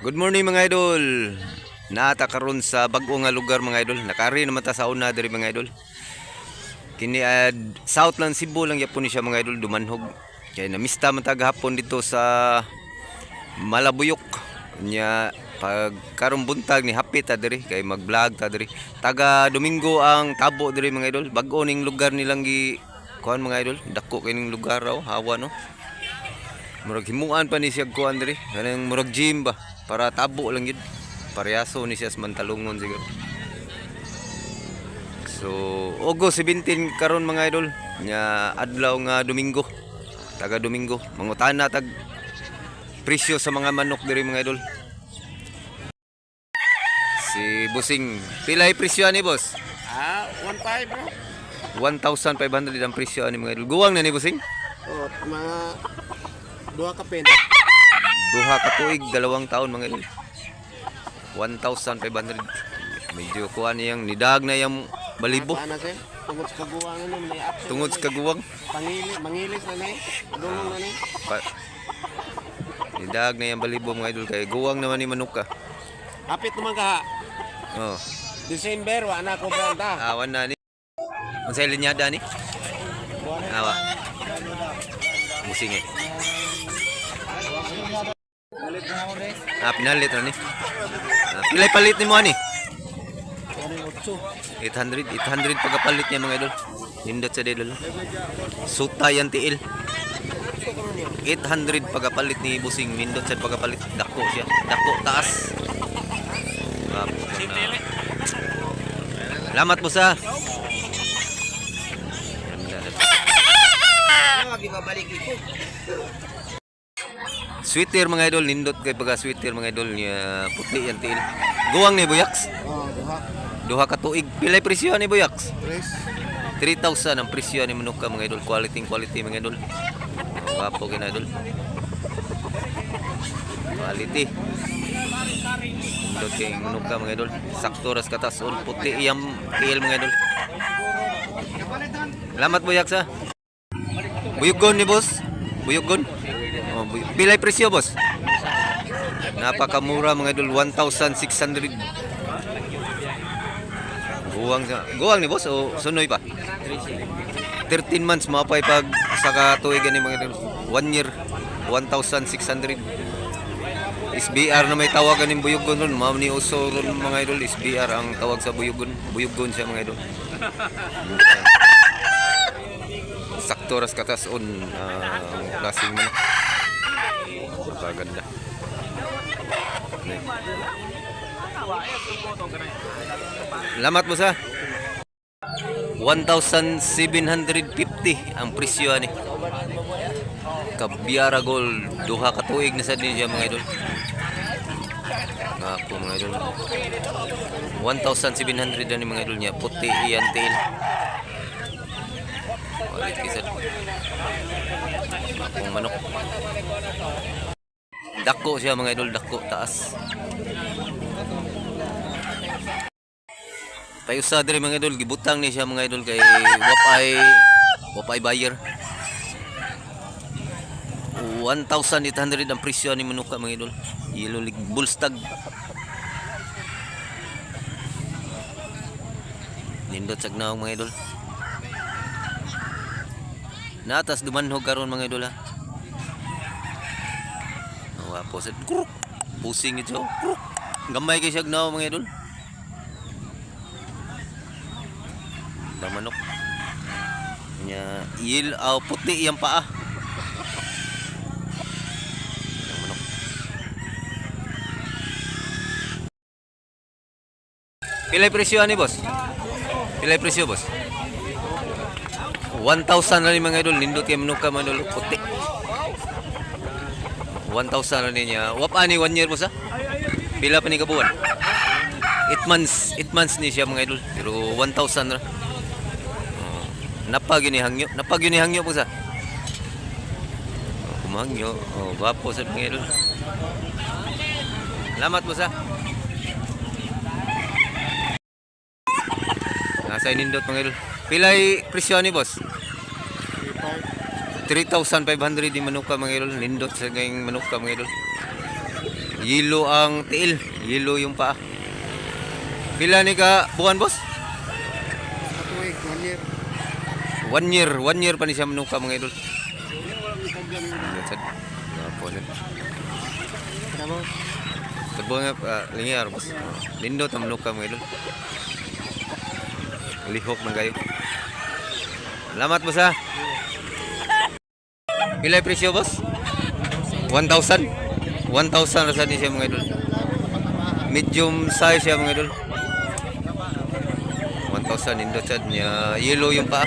Good morning mga idol. Naata karon sa bag-o nga lugar mga idol. Nakari naman ta sa una diri mga idol. Kini ad Southland Cebu lang yapon siya mga idol dumanhog. Kaya namista man ta gahapon dito sa Malabuyok. Nya pag karong buntag ni hapit ta diri kay mag-vlog ta diri. Taga Domingo ang tabo diri mga idol. Bag-o ning lugar nilang gi kuan mga idol. Dako kining lugar raw hawa no. Murag himuan pa ni siya kuan diri. Kanang murag gym ba para tabo lang yun. Paryaso ni siya mantalungon siguro. So, August 17 karon mga idol. Nya adlaw nga Domingo. Taga Domingo. Mangutana tag presyo sa mga manok diri mga idol. Si Busing, pilay presyo ani boss? Ah, 1.5 bro. 1,500 ang presyo ani mga idol. Guwang na ni Busing? Oh, mga dua ka pen. Duha ka tuig, dalawang taon mga idol. 1,500. Medyo kuha niyang nidag na yung sir. Tungod sa may action. Tungod sa kaguwang. Pangili, mangilis na ni. Dulong na ni. Nidag na yung balibo mga idol. Kaya guwang naman ni manok ka. Hapit naman ka. Oh, December, wa na ko branda. awan na ni. Ang sa linyada ni? Awa. Musing eh. Ah, pinalit na ni. Ah, pilay palit ni mo ani? 800, 800 pagkapalit niya mga idol. Nindot sa dilo. Suta yan tiil. 800 pagkapalit ni Busing. Nindot sa pagkapalit. Dako siya. Dako taas. Salamat po sa. Sweeter mga idol, nindot kay pagka sweeter mga idol niya puti yan tiil. Guwang ni Buyaks. Oh, duha. Duha ka tuig. Pilay presyo ni Buyaks? Tres. 3,000 ang presyo ni Manuka mga idol. Quality quality mga idol. Wapo kina idol. Quality. Indot kay Manuka mga idol. Sakto ras katas on puti iyang tiil mga idol. Salamat Buyaks ha. Buyugon ni boss. Buyugon. Pilay presyo boss. Napakamura mga idol 1,600. Guwang sa guwang ni boss o sunoy pa? 13 months mapay pag sa katuigan ni mga idol. 1 year 1,600. SBR na may tawagan ng buyugon ron. Ma'am ni ron mga idol. SBR ang tawag sa buyugon. Buyugon siya mga idol. Sakto ras katas on ang klaseng manok. Napaganda. Salamat mo sa 1,750 ang presyo ani. Kabyara gold duha ka tuig na sad niya mga idol. Nga po mga idol. 1,700 ani mga idol niya puti iyan tail. Walit kisad. Akong manok. Dako siya mga idol, dako taas. Tayo sa diri mga idol, gibutang ni siya mga idol kay wapay wapay buyer. 1,800 ang presyo ni Manuka mga idol. Yellow League Bullstag. Nindot sa gnaw mga idol. Natas dumanhog karon mga idol ha. Ang wapo sa kruk. Pusing ito. Kruk. Gamay kay siya gnaw mga idol. Damanok. Nya il aw puti yang paa. Damanok. Pilay presyo ani boss? Pilay presyo boss? 1,000 na ni mga idol, nindot manuka mga idol, puti. 1,000 na niya. Wap ani 1 year mo sa? Pila pa ni kabuan? 8 months, 8 months ni siya mga idol. Pero 1,000 na. Oh, napag yun ni hangyo. Napag yun ni hangyo po sa? Oh, kumangyo. Oh, gwapo sa mga idol. Salamat mo sa. Nasa nindot mga idol. Pilay presyo ni boss? 3,500 di manuka mga idol. Nindot sa kayong manuka mga idol. Yelo ang tiil, yelo yung paa. Pila ni ka buwan boss? Katuig, one year. One year, one year pa ni siya manuka mga idol. Tabo nga uh, lingyar boss. Lindo ta manuka mga idol. Lihok man kayo. Salamat boss ha. Pila yung presyo boss? 1,000. 1,000 rasa ni siya mga idol. Medium size siya mga idol. 1,000 indo chad niya. Yellow yung paa.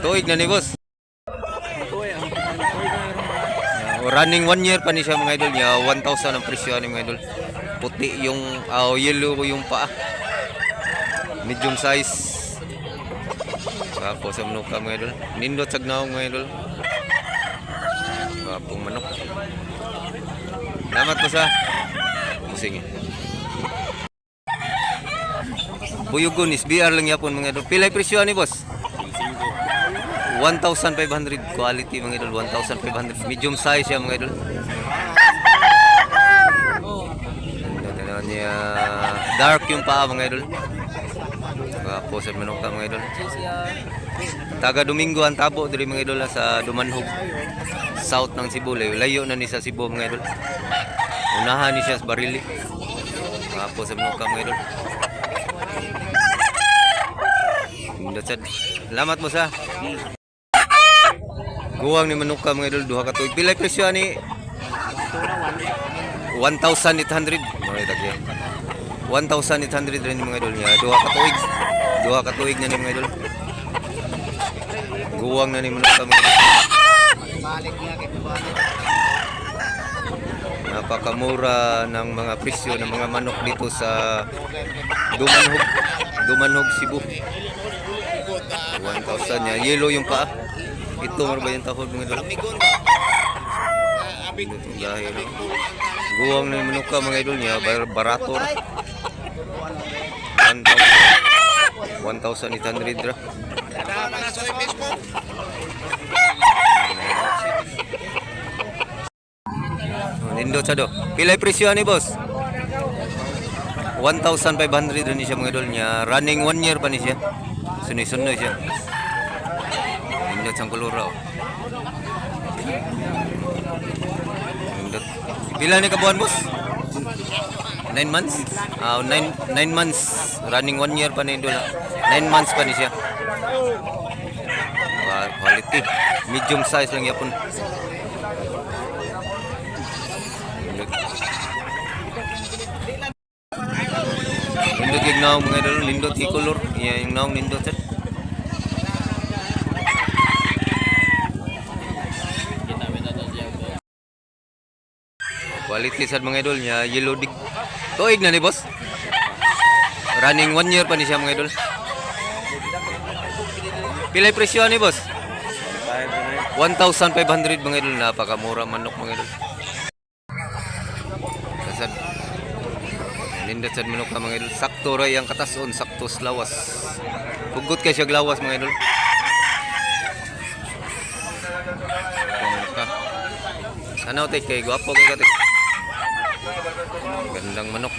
Tuig na ni boss. Uh, running one year pa ni siya mga idol niya 1,000 ang presyo ni mga idol puti yung oh, yellow yung paa medium size tapos sa manok ka mga idol. Nindot sa gnaw mga idol. Kapong manok. Salamat po sa musing Buyugon is BR lang yapon mga idol. Pilay presyo ni boss? 1,500 quality mga idol. 1,500 medium size siya mga idol. Niya. Dark yung paa mga idol. Tapos sa manok mga idol Taga Domingo ang tabo diri mga idol sa Dumanhog South ng Cebu layo, layo na ni sa Cebu mga idol Unahan ni siya sa Barili Tapos sa ka mga idol Indot sad. Salamat mo sa Guwang ni manok ka mga idol duha ka tuig. Pila presyo ni 1,800 mga idol. 1,800 rin mga idol niya. Duha ka tuig. Duha ka tuig na ni mga idol. Guwang na ni manok ka mga. Napakamura ng mga presyo ng mga manok dito sa Dumanhog. Dumanhog, Cebu. 1,000 niya. Yellow yung paa. Ito mo ba yung tahod mga idol? Ito dahil. No? Guwang na yung manuka mga idol niya. Bar barato. 1,000. 1,800 ra. Nindot sa do. Pilay presyo ni boss? 1,500 rin siya mga idol niya. Running one year pa ni siya. Sunoy-sunoy siya. Nindot sang kulura. oh. Nindot. Pila ni kabuan boss? 9 months? Ah, 9 9 months. Running one year pa ni idol. 9 months pa ni siya. Quality. Medium size lang yapon. Lindot yung naong mga idol, lindot yung color. Yan yung naong lindot sir. Quality sad mga idol niya, yellow dig. Tuig na ni boss. Running one year pa ni siya mga idol. Pilay presyo ni boss? 1,500 mga idol. Napakamura manok mga idol. Nindot sad manok ka mga idol. Sakto ra yang katason, sakto sa lawas. Hugot kay siya lawas mga idol. Ano tay kay gwapo kay katik. Gandang manok.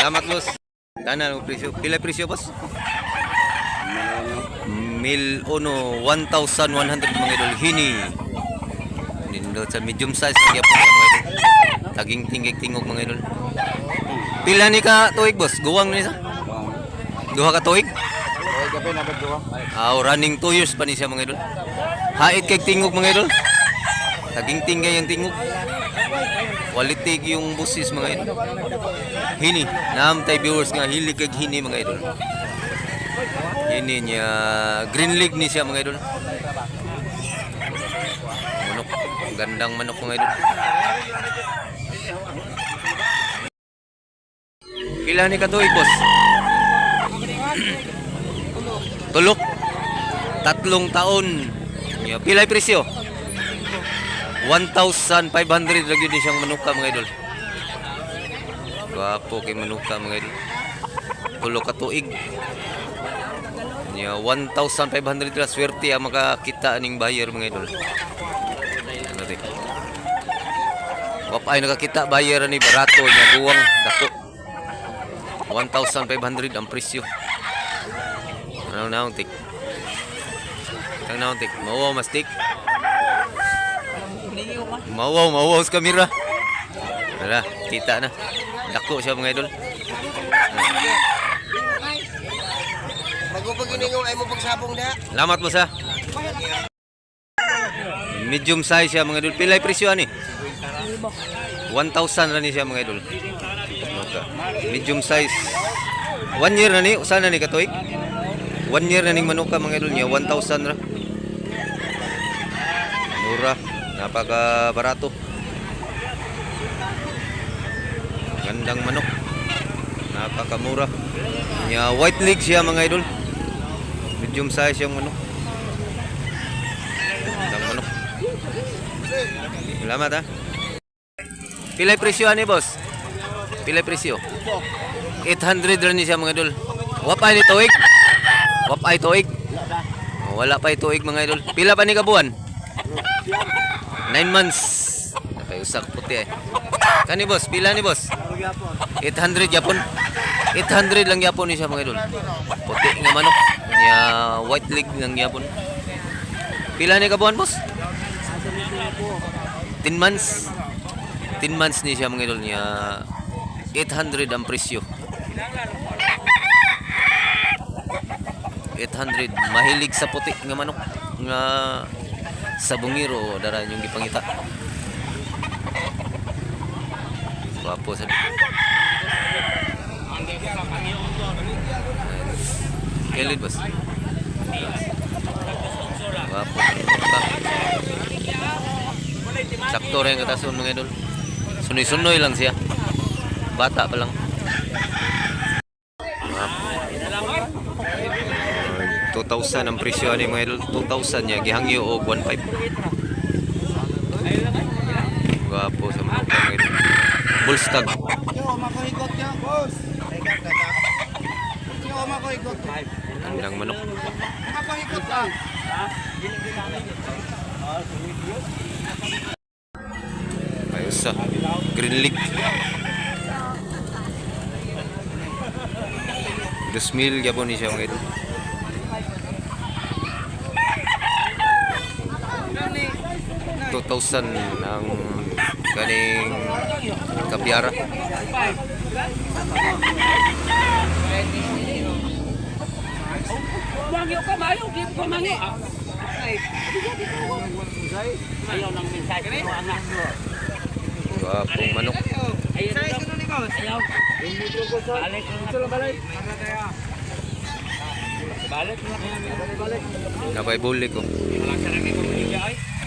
Salamat boss. Dana ang presyo. Pila presyo boss? Mil uno 1,100 mga idol hini. Nindot sa medium size kaya po mga. Taging tinggig tingog mga idol. Pila ni ka tuig boss? Guwang ni sa? Duha ka tuig? Oy, gabi na ba Ah, running 2 years pa ni siya mga idol. Hait kay tingog mga idol. Taging tinggay yung tingog. Quality yung busis mga idol. Hini, naam tay viewers nga hili kag hini mga idol. Hini niya green league ni siya mga idol. Manok, gandang manok mga idol. Pila ni katuig boss? Tulok. Tatlong taon. Pilay presyo? 1,500 lagi din siyang manuka mga idol. Gwapo kay manuka mga idol. Tulok ka tuig. Yeah, 1,500 ra swerte ang makakita ning buyer mga idol. Ano Wapay nakakita bayaran ni barato niya buwang dako. 1,500 ang presyo. Anong naong tik? Anong naong tik? Mawaw mas tik? Mawaw, mawaw sa kamera. Wala, kita na. Dako siya mga idol. Bago pag iningong ay mo pagsabong na. Salamat mo sa. Medium size siya mga idol. Pilay presyo ani? 1,000 na ni siya mga idol. Medium size. One year na ni. Usa na ni katuig? One year na ning manuka mga idol niya. 1,000 ra. Mura. Napaka barato. Gandang manok. Napakamura. Nya white leg siya mga idol. Medium size yung manok. Gandang manok. Salamat ha. Pilay presyo ani boss? Pilay presyo? 800 rin siya mga idol. Wapay ni tuig? Wapay tuig? Oh, Wala pa tuig mga idol. Pila pa ni kabuan? 9 months. Napay usak puti eh. Kani boss, pila ni boss? 800 Japon. 800 lang Japon ni siya mga idol. Puti nga manok. Nya white leg lang Japon. Pila ni kabuan boss? 10 months. 10 months ni siya mga idol niya 800 ang presyo. 800 mahilig sa puti nga manok nga sa bungiro dara yung gipangita. Wapo sa Kelid bas Wapo. Sakto rin ang katason mga idol Sunoy-sunoy lang siya. Bata pa lang. Ah, 2,000 ang presyo ni mga idol 2,000 niya gihangyo og 1,500 Gwapo sa mga mga idol Bullstag. Andang manok. Makuhigot ka. Sa Green League Dos mil gyapon ni siya mga idol. Two thousand ang kaning kapiara Mangyo ka, mayo, give ko mangi. Ayaw ng mensahe ko, anak mo. Gwapong manok Ayaw na. Balik. Balik. Balik. Balik. Napay bulik ko Wala ka nang ikaw.